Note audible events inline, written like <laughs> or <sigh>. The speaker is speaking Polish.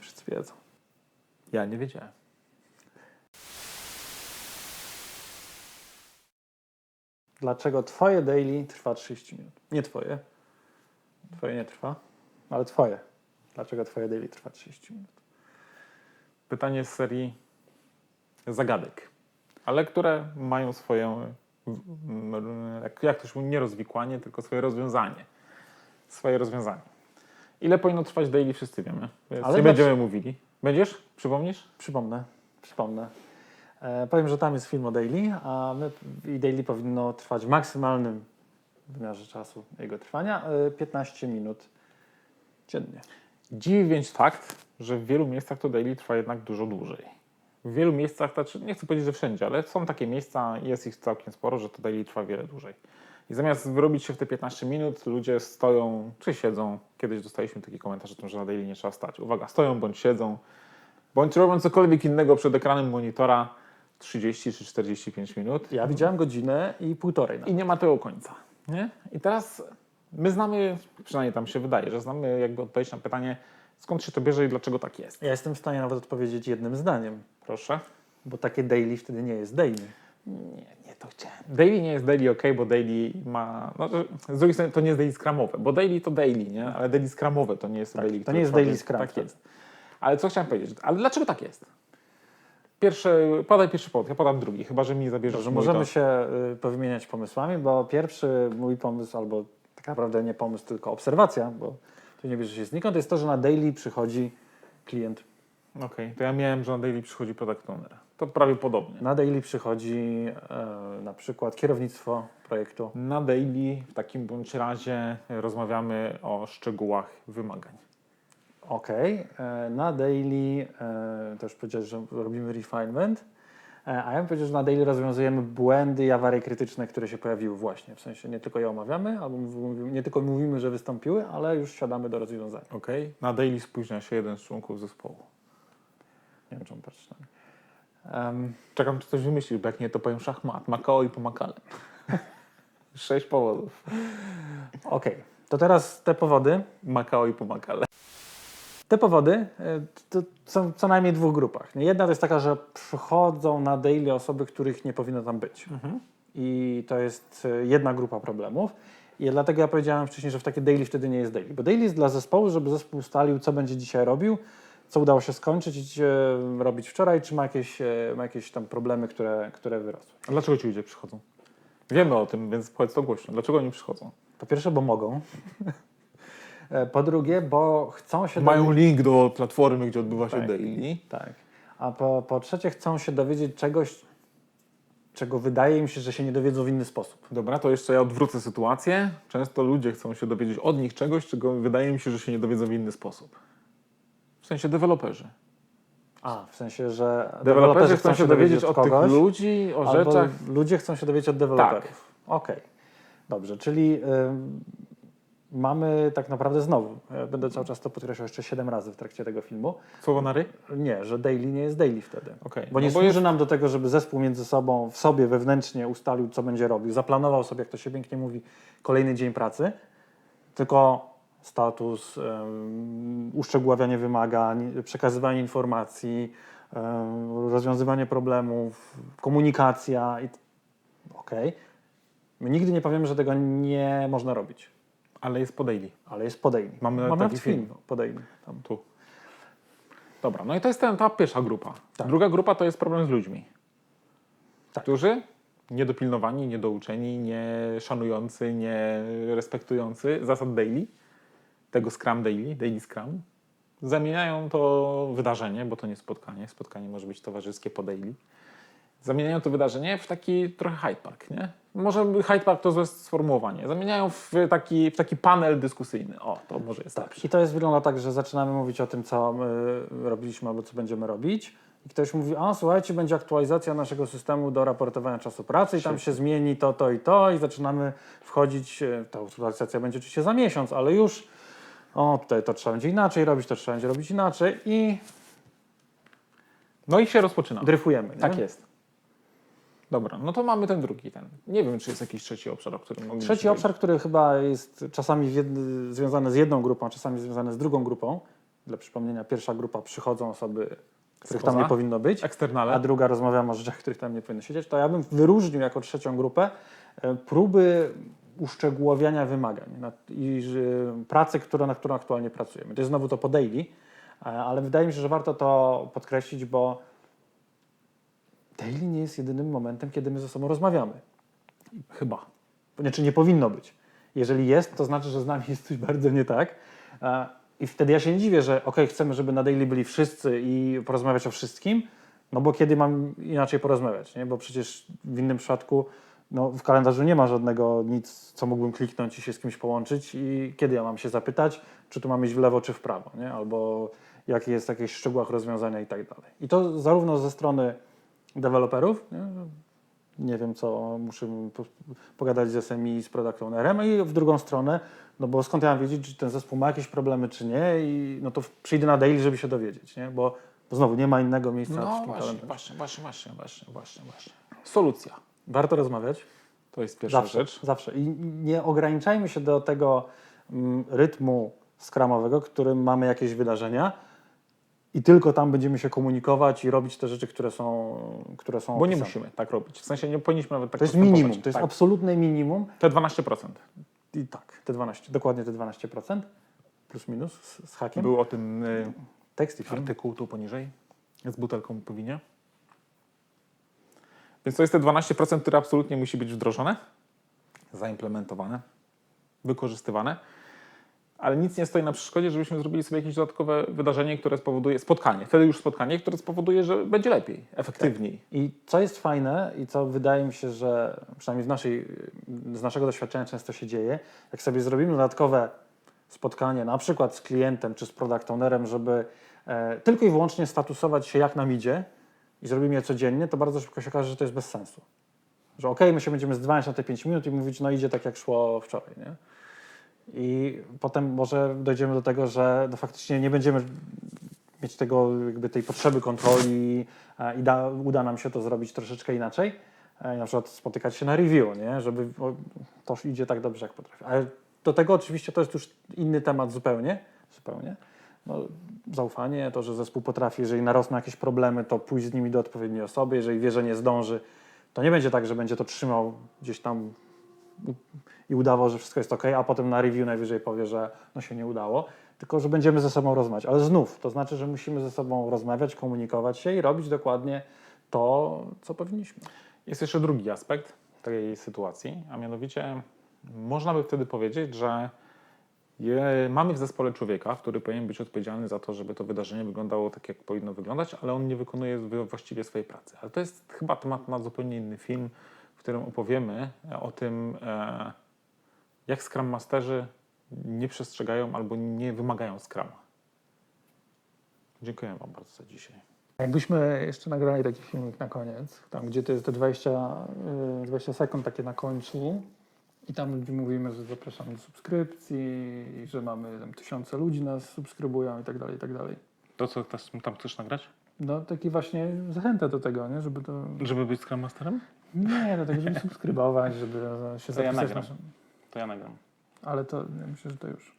Wszyscy wiedzą. Ja nie wiedziałem. Dlaczego twoje daily trwa 30 minut? Nie twoje. Twoje nie trwa, ale twoje. Dlaczego twoje daily trwa 30 minut? Pytanie z serii zagadek, ale które mają swoje, jak, jak to się mówi, nie rozwikłanie, tylko swoje rozwiązanie. Swoje rozwiązanie. Ile powinno trwać daily, wszyscy wiemy. Więc Ale nie będziemy mówili. Będziesz? Przypomnisz? Przypomnę, przypomnę. E, powiem, że tam jest film o daily, a my, i daily powinno trwać w maksymalnym wymiarze czasu jego trwania e, 15 minut dziennie. Dziwi więc fakt, że w wielu miejscach to daily trwa jednak dużo dłużej. W wielu miejscach, znaczy nie chcę powiedzieć, że wszędzie, ale są takie miejsca, jest ich całkiem sporo, że to daily trwa wiele dłużej. I zamiast wyrobić się w te 15 minut, ludzie stoją czy siedzą. Kiedyś dostaliśmy taki komentarz o tym, że na daily nie trzeba stać. Uwaga, stoją bądź siedzą, bądź robią cokolwiek innego przed ekranem monitora 30 czy 45 minut. Ja widziałem godzinę i półtorej. I nawet. nie ma tego końca. Nie? I teraz my znamy, przynajmniej tam się wydaje, że znamy jakby odpowiedź na pytanie, skąd się to bierze i dlaczego tak jest. Ja jestem w stanie nawet odpowiedzieć jednym zdaniem, Proszę. bo takie daily wtedy nie jest daily. Nie, nie to chciałem. Daily nie jest daily ok, bo daily ma. No, to- z drugiej strony to nie jest daily scrumowe, bo daily to daily, nie? Ale daily scrumowe to nie jest Tak, daily. to nie jest daily scrum Tak wtedy. jest. Ale co chciałem powiedzieć? Ale dlaczego tak jest? Pierwszy, podaj pierwszy powód, ja podam drugi, chyba że mi zabierzesz Dobrze, możemy to- się y, powymieniać pomysłami, bo pierwszy mój pomysł, albo tak naprawdę nie pomysł, tylko obserwacja, bo tu nie bierze się znikąd, jest to, że na daily przychodzi klient. Okej, to ja miałem, że na daily przychodzi product owner. To prawie podobnie. Na daily przychodzi e, na przykład kierownictwo projektu. Na daily w takim bądź razie rozmawiamy o szczegółach wymagań. OK. E, na daily e, już powiedziałeś, że robimy refinement, e, a ja bym powiedział, że na daily rozwiązujemy błędy i awarie krytyczne, które się pojawiły właśnie. W sensie nie tylko je omawiamy, albo mówimy, nie tylko mówimy, że wystąpiły, ale już siadamy do rozwiązania. Okej? Na daily spóźnia się jeden z członków zespołu. Nie wiem, czemu patrzysz na mnie. Em, Czekam, czy coś wymyślisz, bo jak nie, to powiem szachmat. Makao i pomakale. <laughs> Sześć powodów. Okej, to teraz te powody. Makao i pomakale. Te powody e, to są w co najmniej dwóch grupach. Jedna to jest taka, że przychodzą na daily osoby, których nie powinno tam być. I to jest e, jedna grupa problemów. I dlatego ja powiedziałem wcześniej, że w takie daily wtedy nie jest daily. Bo daily jest dla zespołu, żeby zespół ustalił, co będzie dzisiaj robił, co udało się skończyć, e, robić wczoraj, czy ma jakieś, e, ma jakieś tam problemy, które, które wyrosły. A dlaczego ci ludzie przychodzą? Wiemy o tym, więc powiedz to głośno. Dlaczego oni przychodzą? Po pierwsze, bo mogą. E, Po drugie, bo chcą się Mają dowiedzieć- link do platformy, gdzie odbywa się Tak. daily. Tak. A po, po trzecie, chcą się dowiedzieć czegoś, czego wydaje mi się, że się nie dowiedzą w inny sposób. Dobra, to jeszcze ja odwrócę sytuację. Często ludzie chcą się dowiedzieć od nich czegoś, czego wydaje mi się, że się nie dowiedzą w inny sposób. W sensie deweloperzy. A, w sensie, że Deweloperzy chcą się dowiedzieć od tych kogoś, ludzi, o albo rzeczach. ludzie chcą się dowiedzieć od deweloperów. Okej, dobrze, czyli ym, mamy tak naprawdę znowu, ja będę cały czas to podkreślał jeszcze 7 razy w trakcie tego filmu, Słowo na ry? nie, że daily nie jest daily wtedy. Okej. Bo No nie bo służy jest- nam do tego, żeby zespół między sobą, w sobie wewnętrznie ustalił, co będzie robił, zaplanował sobie, jak to się pięknie mówi, kolejny dzień pracy, tylko status, uszczegóławianie wymagań, przekazywanie informacji, rozwiązywanie problemów, komunikacja. Okej. My nigdy nie powiemy, że tego nie można robić, Ale jest po daily. ale jest podejmij. Mamy Mamy taki film film. podejmij. Tam. Tu. Dobra, no i to jest ten, ta pierwsza grupa. Tak. Druga grupa to jest problem z ludźmi, Tak. którzy niedopilnowani, niedouczeni, nie szanujący, nie respektujący zasad daily, tego Scrum Daily, Daily Scrum, zamieniają to wydarzenie, bo to nie spotkanie, spotkanie może być towarzyskie po daily, zamieniają to wydarzenie w taki trochę Hyde Park, nie? Może Hyde Park to złe sformułowanie. Zamieniają w taki, w taki panel dyskusyjny. O, to może jest lepsze. I to jest wygląda tak, że zaczynamy mówić o tym, co my robiliśmy albo co będziemy robić. I ktoś mówi, a słuchajcie, będzie aktualizacja naszego systemu do raportowania czasu pracy i tam się zmieni to, to i to i zaczynamy wchodzić, e, ta aktualizacja będzie oczywiście za miesiąc, ale już o, tutaj to trzeba będzie inaczej robić, to trzeba będzie robić inaczej i No i się rozpoczyna. dryfujemy. Nie? Tak jest. Dobra, no to mamy ten drugi. Ten. Nie wiem, czy jest jakiś trzeci obszar, o którym moglibyśmy Trzeci obszar, który chyba jest czasami w jed... związany z jedną grupą, a czasami związany z drugą grupą, Dla przypomnienia, pierwsza grupa przychodzą osoby, których tam Spoza? nie powinno być, Eksternale. a druga rozmawiamy o rzeczach, których tam nie powinno siedzieć. To ja bym wyróżnił jako trzecią grupę e, próby uszczegółowiania wymagań i pracy, która, na którą aktualnie pracujemy. To jest znowu to po daily, e, ale wydaje mi się, że warto to podkreślić, bo daily nie jest jedynym momentem, kiedy my ze sobą rozmawiamy. Chyba. Znaczy nie powinno być. Jeżeli jest, to znaczy, że z nami jest coś bardzo nie tak. E, I wtedy ja się nie dziwię, że ok, chcemy, żeby na daily byli wszyscy i porozmawiać o wszystkim, no bo kiedy mam inaczej porozmawiać, nie? Bo przecież w innym przypadku no, w kalendarzu nie ma żadnego nic, co mógłbym kliknąć i się z kimś połączyć i kiedy ja mam się zapytać, czy tu mam iść w lewo, czy w prawo, nie? Albo jakie jest w jakichś szczegółach rozwiązania i tak dalej. I to zarówno ze strony deweloperów, nie? nie wiem co, muszę po, pogadać z SMI, z product ownerem i w drugą stronę, no bo skąd ja mam wiedzieć, czy ten zespół ma jakieś problemy, czy nie i no to przyjdę na daily, żeby się dowiedzieć, nie? Bo, bo znowu nie ma innego miejsca w No tym właśnie, kalendarzu. właśnie, właśnie, właśnie, właśnie, właśnie, właśnie. Solucja. Warto rozmawiać. To jest pierwsza Zawsze, rzecz. zawsze. I nie ograniczajmy się do tego mm, rytmu skramowego, którym mamy jakieś wydarzenia i tylko tam będziemy się komunikować i robić te rzeczy, które są, które są Bo nie opisane. musimy tak robić. W sensie nie powinniśmy nawet tak To jest minimum, to jest tak. absolutne minimum. Te 12%. I tak, te 12, dokładnie te 12%, plus minus z, z hakiem. Był o tym y, Tekst i film. artykuł tu poniżej z butelką po winie. Więc to jest te 12%, które absolutnie musi być wdrożone, zaimplementowane, wykorzystywane. Ale nic nie stoi na przeszkodzie, żebyśmy zrobili sobie jakieś dodatkowe wydarzenie, które spowoduje, spotkanie, wtedy już spotkanie, które spowoduje, że będzie lepiej, efektywniej. I co jest fajne i co wydaje mi się, że przynajmniej w naszej, z naszego doświadczenia często się dzieje, jak sobie zrobimy dodatkowe spotkanie, na przykład z klientem czy z product ownerem, żeby e, tylko i wyłącznie statusować się jak nam idzie i zrobimy je codziennie, to bardzo szybko się okaże, że to jest bez sensu. Że okej, my się będziemy zdwaniać na te 5 minut i mówić, no idzie tak jak szło wczoraj, nie? I potem może dojdziemy do tego, że no faktycznie nie będziemy mieć tego, jakby tej potrzeby kontroli e, i da, uda nam się to zrobić troszeczkę inaczej. E, Na przykład spotykać się na review, nie? żeby to idzie tak dobrze, jak potrafi. Ale do tego oczywiście to jest już inny temat zupełnie. zupełnie. No, zaufanie, to, że zespół potrafi, jeżeli narosną jakieś problemy, to pójść z nimi do odpowiedniej osoby. Jeżeli wie, że nie zdąży, to nie będzie tak, że będzie to trzymał gdzieś tam i udawał, że wszystko jest ok, a potem na review najwyżej powie, że no się nie udało, tylko że będziemy ze sobą rozmawiać. Ale znów, to znaczy, że musimy ze sobą rozmawiać, komunikować się i robić dokładnie to, co powinniśmy. Jest jeszcze drugi aspekt tej sytuacji, a mianowicie można by wtedy powiedzieć, że je, mamy w zespole człowieka, który powinien być odpowiedzialny za to, żeby to wydarzenie wyglądało tak, jak powinno wyglądać, ale on nie wykonuje wy- właściwie swojej pracy. Ale to jest chyba temat na zupełnie inny film, w którym opowiemy o tym, e, jak Scrum Masterzy nie przestrzegają albo nie wymagają Scruma. Dziękuję Wam bardzo za dzisiaj. Jakbyśmy jeszcze nagrali taki filmik na koniec, tam gdzie to jest te 20, y, 20 sekund takie na końcu i tam gdzie mówimy, że zapraszamy do subskrypcji, że mamy tam tysiące ludzi nas subskrybują i tak dalej, i tak dalej. To, co tam chcesz nagrać? No taki właśnie zachętę do tego, nie? żeby to... Żeby być Scrum Masterem? Nie, do tego, żeby <laughs> subskrybować, żeby się To ja zapisać nagram. naszym... To ja nagram. Ale to ja myślę, że to już.